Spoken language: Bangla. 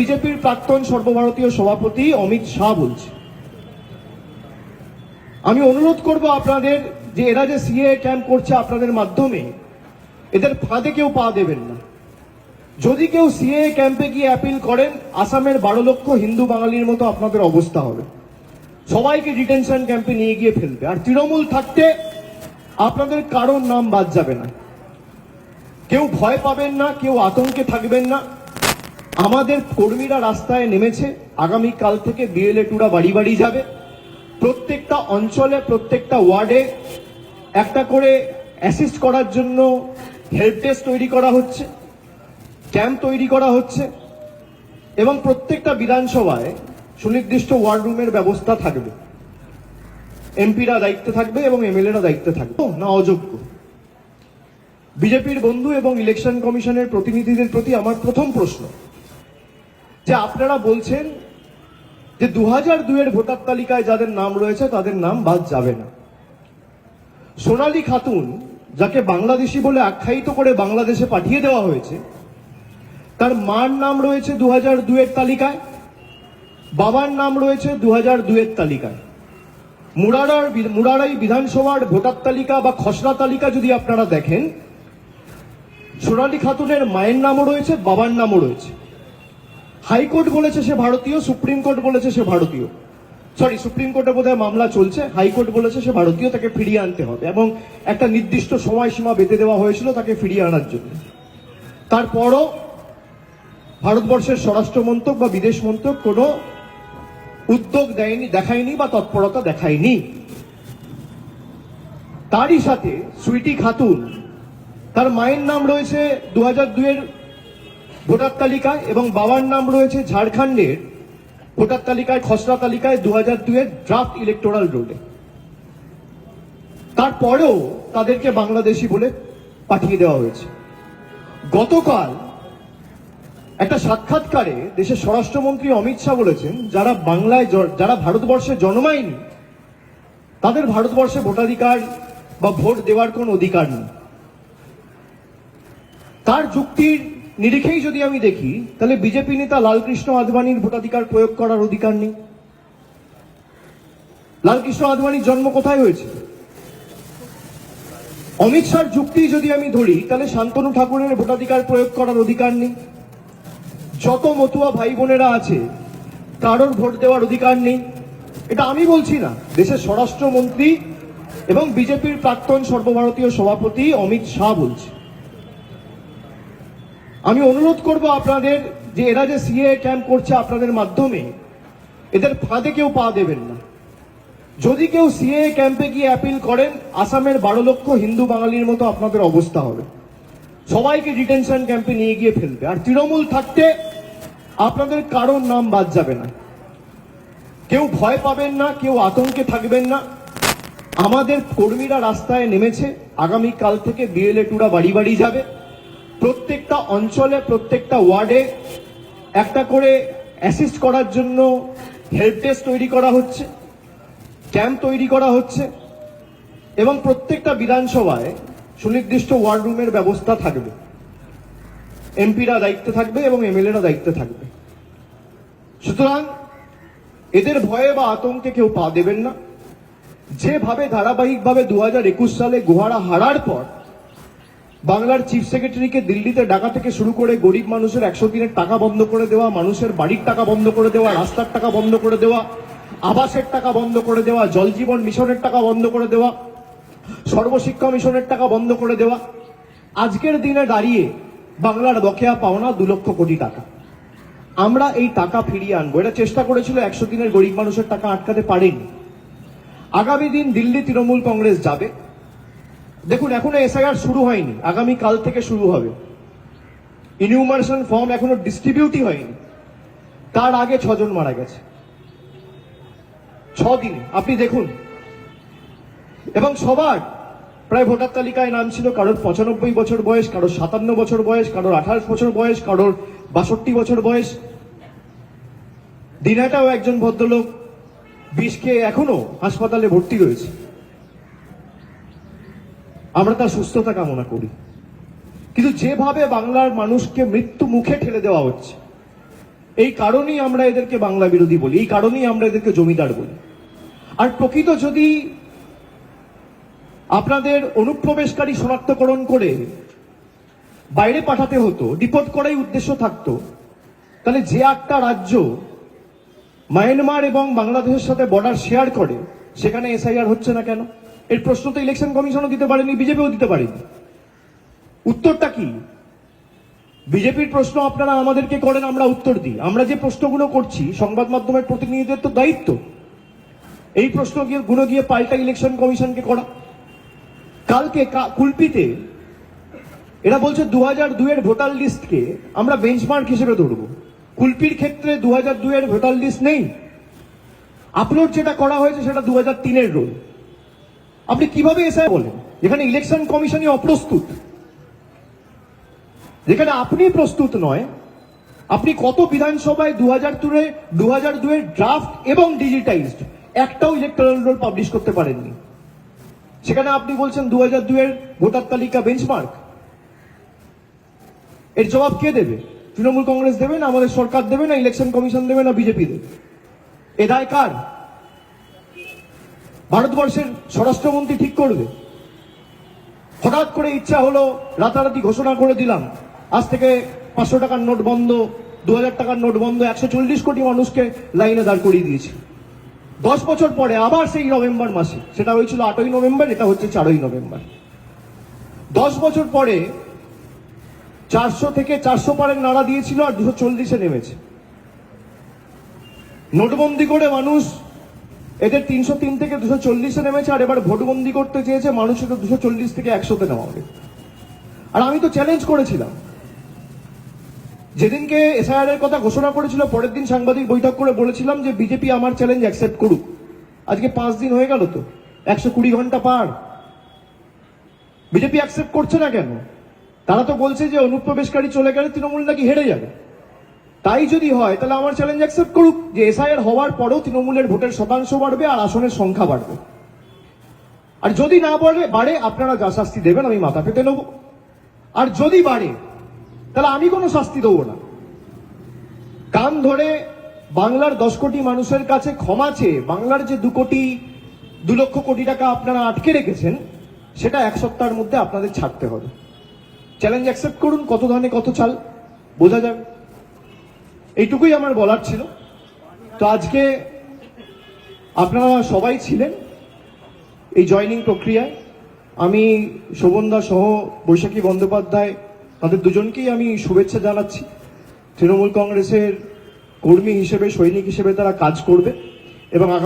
বিজেপির প্রাক্তন সর্বভারতীয় সভাপতি অমিত শাহ বলছি। আমি অনুরোধ করব আপনাদের যে এরা যে সিএ ক্যাম্প করছে আপনাদের মাধ্যমে, এদের ফাঁদে কেউ পা দেবেন না। যদি কেউ সিএ ক্যাম্পে গিয়ে অ্যাপিল করেন, আসামের বারো লক্ষ হিন্দু বাঙালির মতো আপনাদের অবস্থা হবে। সবাইকে ডিটেনশন ক্যাম্পে নিয়ে গিয়ে ফেলবে। আর তৃণমূল থাকতে আপনাদের কারোর নাম বাদ যাবে না। কেউ ভয় পাবেন না, কেউ আতঙ্কে থাকবেন না। আমাদের কর্মীরা রাস্তায় নেমেছে। আগামী কাল থেকে বিএলএ টুরা বাড়ি বাড়ি যাবে। প্রত্যেকটা অঞ্চলে, প্রত্যেকটা ওয়ার্ডে একটা করে অ্যাসিস্ট করার জন্য হেল্প ডেস্ক তৈরি করা হচ্ছে, ক্যাম্প তৈরি করা হচ্ছে এবং প্রত্যেকটা বিধানসভায় সুনির্দিষ্ট ওয়ার্ড রুমের ব্যবস্থা থাকবে। এমপিরা দায়িত্বে থাকবে এবং এমএলএরা দায়িত্বে থাকবে। না, অযোগ্য। বিজেপির বন্ধু এবং ইলেকশন কমিশনের প্রতিনিধিদের প্রতি আমার প্রথম প্রশ্ন। যে আপনারা বলছেন যে দু হাজার দুয়ের ভোটার তালিকায় যাদের নাম রয়েছে, তাদের নাম বাদ যাবে না। সোনালী খাতুন, যাকে বাংলাদেশি বলে আখ্যায়িত করে বাংলাদেশে পাঠিয়ে দেওয়া হয়েছে, তার মার নাম রয়েছে দু হাজার দুয়ের তালিকায়, বাবার নাম রয়েছে দু হাজার দুয়ের তালিকায়। মুরারার মুরারাই বিধানসভার ভোটার তালিকা বা খসড়া তালিকা যদি আপনারা দেখেন, সোনালী খাতুনের মায়ের নামও রয়েছে, বাবার নামও রয়েছে। হাইকোর্ট বলেছে সে ভারতীয়, সুপ্রিম কোর্ট বলেছে সে ভারতীয়। সরি সুপ্রিম কোর্টে বোধহয় মামলা চলছে, হাইকোর্ট বলেছে সে ভারতীয়, তাকে ফিরিয়ে আনতে হবে এবং একটা নির্দিষ্ট সময়সীমা বেঁধে দেওয়া হয়েছিল তাকে ফিরিয়ে আনার জন্য। তারপরও ভারতবর্ষের স্বরাষ্ট্র মন্ত্রক বা বিদেশ মন্ত্রক কোনো উদ্যোগ দেয়নি, দেখায়নি বা তৎপরতা দেখায়নি। তারই সাথে সুইটি খাতুন, তার মায়ের নাম রয়েছে দু হাজার দুয়ের ভোটার তালিকায় এবং বাবার নাম রয়েছে ঝাড়খণ্ডের ভোটার তালিকায়, খসড়া তালিকায় দু হাজার দুয়ের ড্রাফট ইলেকটোরাল রোলে তারপরেও তাদেরকে বাংলাদেশি বলে পাঠিয়ে দেওয়া হয়েছে। গতকাল একটা সাক্ষাৎকারে দেশের স্বরাষ্ট্রমন্ত্রী অমিত শাহ বলেছেন, যারা বাংলায় যারা ভারতবর্ষে জন্মায়নি, তাদের ভারতবর্ষে ভোটাধিকার বা ভোট দেওয়ার কোন অধিকার নেই। তার যুক্তির নিরিখেই যদি আমি দেখি, তাহলে বিজেপি নেতা লালকৃষ্ণ আদবানির ভোটাধিকার প্রয়োগ করার অধিকার নেই। লালকৃষ্ণ আদবানির জন্ম কোথায় হয়েছে? অমিত শাহর যুক্তি যদি আমি ধরি, তাহলে শান্তনু ঠাকুরের ভোটাধিকার প্রয়োগ করার অধিকার নেই। যত মতুয়া ভাই বোনেরা আছে কারোর ভোট দেওয়ার অধিকার নেই। এটা আমি বলছি না, দেশের স্বরাষ্ট্রমন্ত্রী এবং বিজেপির প্রাক্তন সর্বভারতীয় সভাপতি অমিত শাহ বলছে। আমি অনুরোধ করব আপনাদের যে এরা যে সিএ ক্যাম্প করছে আপনাদের মাধ্যমে, এদের ফাঁদে কেউ পা দেবেন না। যদি কেউ সিএ ক্যাম্পে গিয়ে অ্যাপিল করেন, আসামের বারো লক্ষ হিন্দু বাঙালির মতো আপনাদের অবস্থা হবে। সবাইকে ডিটেনশন ক্যাম্পে নিয়ে গিয়ে ফেলবে। আর তৃণমূল থাকতে আপনাদের কারোর নাম বাদ যাবে না। কেউ ভয় পাবেন না, কেউ আতঙ্কে থাকবেন না। আমাদের কর্মীরা রাস্তায় নেমেছে। আগামী কাল থেকে বিএলএ টুরা বাড়ি বাড়ি যাবে। প্রত্যেকটা অঞ্চলে, প্রত্যেকটা ওয়ার্ডে একটা করে অ্যাসিস্ট করার জন্য হেল্প ডেস্ক তৈরি করা হচ্ছে ক্যাম্প তৈরি করা হচ্ছে এবং প্রত্যেকটা বিধানসভায় সুনির্দিষ্ট ওয়ার্ড রুমের ব্যবস্থা থাকবে। এমপিরা দায়িত্বে থাকবে এবং এমএলএরা দায়িত্বে থাকবে। সুতরাং এদের ভয়ে বা আতঙ্কে কেউ পা দেবেন না। যেভাবে ধারাবাহিকভাবে দু হাজার একুশ সালে গুহারা হারার পর বাংলার চিফ সেক্রেটারিকে দিল্লিতে ডাকা থেকে শুরু করে গরিব মানুষের একশো দিনের টাকা বন্ধ করে দেওয়া, মানুষের বাড়ির টাকা বন্ধ করে দেওয়া, রাস্তার টাকা বন্ধ করে দেওয়া, আবাসের টাকা বন্ধ করে দেওয়া, জল জীবন মিশনের টাকা বন্ধ করে দেওয়া, সর্বশিক্ষা মিশনের টাকা বন্ধ করে দেওয়া, আজকের দিনে দাঁড়িয়ে বাংলার বকেয়া পাওনা দু লক্ষ কোটি টাকা। আমরা এই টাকা ফিরিয়ে আনব। এটা চেষ্টা করেছিল একশো দিনের গরিব মানুষের টাকা আটকাতে পারেনি। আগামী দিন দিল্লি তৃণমূল কংগ্রেস যাবে। দেখুন, এখনও এসআইআর শুরু হয়নি। আগামী কাল থেকে শুরু হবে। ইনিউমারেশন ফর্ম এখনও ডিস্ট্রিবিউটই হয়নি। তার আগে ছজন মারা গেছে। ছ আপনি দেখুন। এবং সবার প্রায় ভোটার তালিকায় নাম ছিল কারোর পঁচানব্বই বছর বয়স, কারোর সাতান্ন বছর বয়স, কারোর আঠাশ বছর বয়স, কারোর বাষট্টি বছর বয়স। দিনাটাও একজন ভদ্রলোক বিষ খেয়ে এখনও হাসপাতালে ভর্তি রয়েছে। আমরা তার সুস্থতা কামনা করি। কিন্তু যেভাবে বাংলার মানুষকে মৃত্যু মুখে ঠেলে দেওয়া হচ্ছে, এই কারণেই আমরা এদেরকে বাংলা বিরোধী বলি, এই কারণেই আমরা এদেরকে জমিদার বলি। আর প্রকৃত যদি আপনাদের অনুপ্রবেশকারী শনাক্তকরণ করে বাইরে পাঠাতে হতো, ডিপোর্ট করাই উদ্দেশ্য থাকতো, তাহলে যে একটা রাজ্য মায়ানমার এবং বাংলাদেশের সাথে বর্ডার শেয়ার করে, সেখানে এসআইআর হচ্ছে না কেন? এর প্রশ্ন তো ইলেকশন কমিশনও দিতে পারেনি বিজেপিও দিতে পারেনি। উত্তরটা কি? বিজেপির প্রশ্ন আপনারা আমাদেরকে করেন, আমরা উত্তর দিই। আমরা যে প্রশ্নগুলো করছি, সংবাদ মাধ্যমের প্রতিনিধিদের তো দায়িত্ব। এই প্রশ্ন গিয়ে গুলো গিয়ে পাল্টা ইলেকশন কমিশনকে করা। কালকে কুলপিতে এরা বলছে দু হাজার দুয়ের ভোটার লিস্টকে আমরা বেঞ্চমার্ক হিসেবে ধরবো। কুলপির ক্ষেত্রে দু হাজার দুয়ের ভোটার লিস্ট নেই। আপলোড যেটা করা হয়েছে সেটা দু হাজার তিনের রোল। আপনি কীভাবে এসে বলেন যেখানে ইলেকশন কমিশনই অপ্রস্তুত। যেখানে আপনি প্রস্তুত নয়, আপনি কত বিধানসভায় দু হাজার দুয়ে দু হাজার দুয়ের ড্রাফট এবং ডিজিটাইজড একটাও ইলেকট্রাল রোল পাবলিশ করতে পারেননি। সেখানে আপনি বলছেন দু হাজার দুয়ের ভোটার তালিকা বেঞ্চমার্ক এর জবাব কে দেবে? তৃণমূল কংগ্রেস দেবে না? আমাদের সরকার দেবে না? ইলেকশন কমিশন দেবে না? বিজেপি দেবে। এ দায় কার? ভারতবর্ষের স্বরাষ্ট্রমন্ত্রী ঠিক করবে। হঠাৎ করে ইচ্ছা হলো রাতারাতি ঘোষণা করে দিলাম। আজ থেকে পাঁচশো টাকার নোট বন্ধ, দু হাজার টাকার নোট বন্ধ, একশো চল্লিশ কোটি মানুষকে লাইনে দাঁড় করিয়ে দিয়েছে। দশ বছর পরে আবার সেই নভেম্বর মাসে, সেটা হয়েছিল আটই নভেম্বর, এটা হচ্ছে চারই নভেম্বর। দশ বছর পরে চারশো থেকে চারশো পারের নাড়া দিয়েছিল আর দুশো চল্লিশে নেমেছে। নোটবন্দি করে মানুষ এদের তিনশো তিন থেকে দুশো চল্লিশে নেমেছে, আর এবার ভোটবন্দি করতে চেয়েছে মানুষ এটা দুশো চল্লিশ থেকে একশোতে নেওয়াবে আর আমি তো চ্যালেঞ্জ করেছিলাম। যেদিনকে এসআইআর এর কথা ঘোষণা করেছিল, পরের দিন সাংবাদিক বৈঠক করে বলেছিলাম যে বিজেপি আমার চ্যালেঞ্জ অ্যাকসেপ্ট করুক। আজকে পাঁচ দিন হয়ে গেল তো, একশো কুড়ি ঘণ্টা পার। বিজেপি অ্যাকসেপ্ট করছে না কেন? তারা তো বলছে যে অনুপ্রবেশকারী চলে গেলে তৃণমূল নাকি হেরে যাবে। তাই যদি হয়, তাহলে আমার চ্যালেঞ্জ অ্যাকসেপ্ট করুক যে এসআইআর হওয়ার পরেও তৃণমূলের ভোটের শতাংশ বাড়বে আর আসনের সংখ্যা বাড়বে। আর যদি না বাড়ে বাড়ে, আপনারা যা শাস্তি দেবেন, আমি মাথা পেতে নেব। আর যদি বাড়ে, তাহলে আমি কোনো শাস্তি দেবো না। কান ধরে বাংলার দশ কোটি মানুষের কাছে ক্ষমা চেয়ে বাংলার যে দু কোটি, দু লক্ষ কোটি টাকা আপনারা আটকে রেখেছেন, সেটা এক সপ্তাহের মধ্যে আপনাদের ছাড়তে হবে। চ্যালেঞ্জ অ্যাকসেপ্ট করুন, কত ধানে কত চাল। বোঝা যাবে এইটুকুই আমার বলার ছিল। তো আজকে আপনারা সবাই ছিলেন এই জয়নিং প্রক্রিয়ায়। আমি শোভনদা সহ বৈশাখী বন্দ্যোপাধ্যায়, তাদের দুজনকেই আমি শুভেচ্ছা জানাচ্ছি। তৃণমূল কংগ্রেসের কর্মী হিসেবে, সৈনিক হিসেবে তারা কাজ করবে এবং আগামী